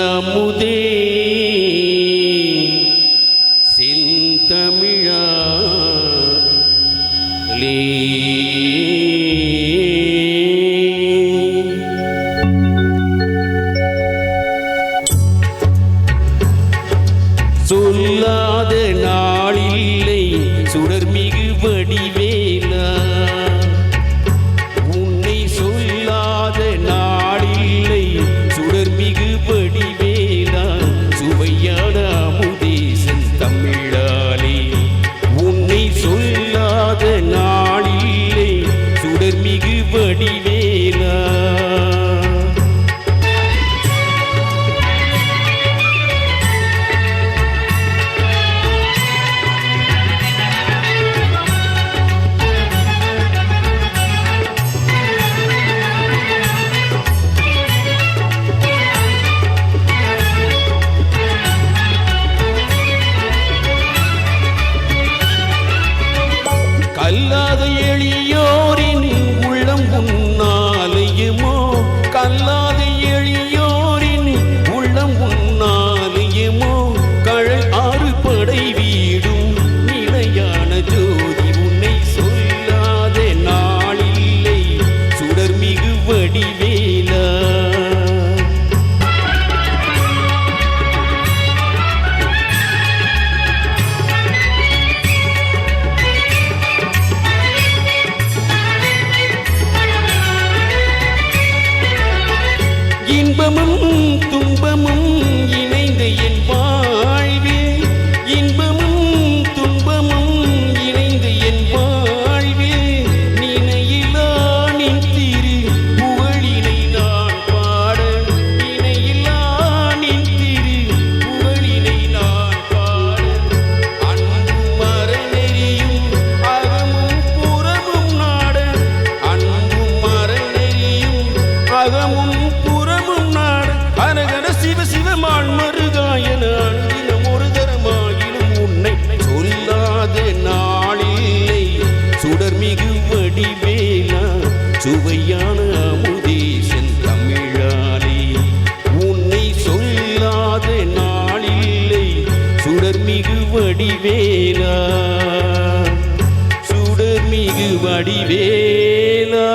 அமுதே செந்தமிழா. சொல்லாத நாளில்லை. சுடர்மிகு வடிவே. மனமும் வடிவேலா. சுடர் மிகு வடிவேலா.